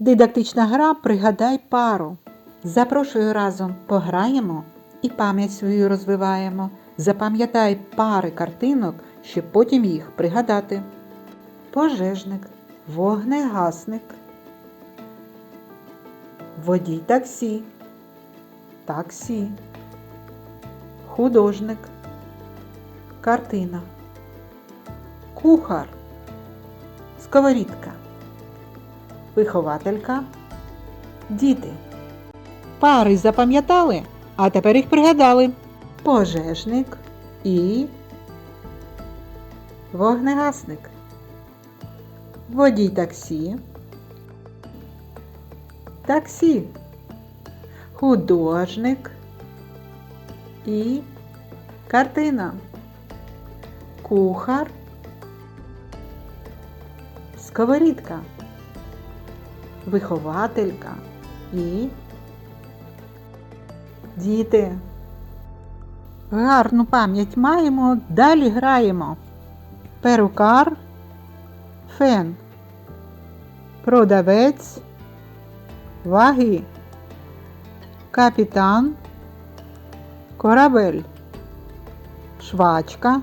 Дидактична гра Пригадай пару. Запрошую разом пограємо і пам'ять свою розвиваємо. Запам'ятай пари картинок, щоб потім їх пригадати. Пожежник, вогнегасник, водій таксі, таксі, художник, картина, кухар, сковорідка, вихователька, діти. Пари запам'ятали, а тепер їх пригадали. Пожежник і вогнегасник. Водій таксі. Таксі. Художник і картина. Кухар. Сковорідка. Вихователька і діти. Гарну пам'ять маємо, далі граємо. Перукар, фен, продавець, ваги, капітан, корабель, швачка,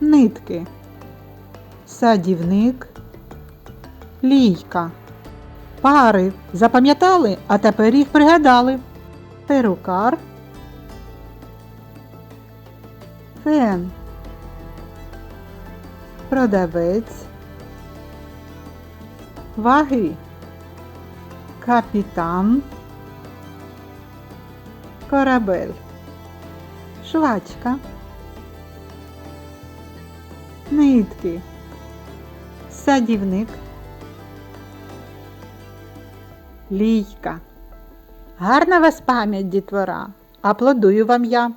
нитки, садівник, лійка. Пари. Запам'ятали, а тепер їх пригадали. Перукар, фен, продавець, ваги, капітан, корабель, швачка, нитки, садівник, лійка. Гарна вас пам'ять, дітвора. Аплодую вам я.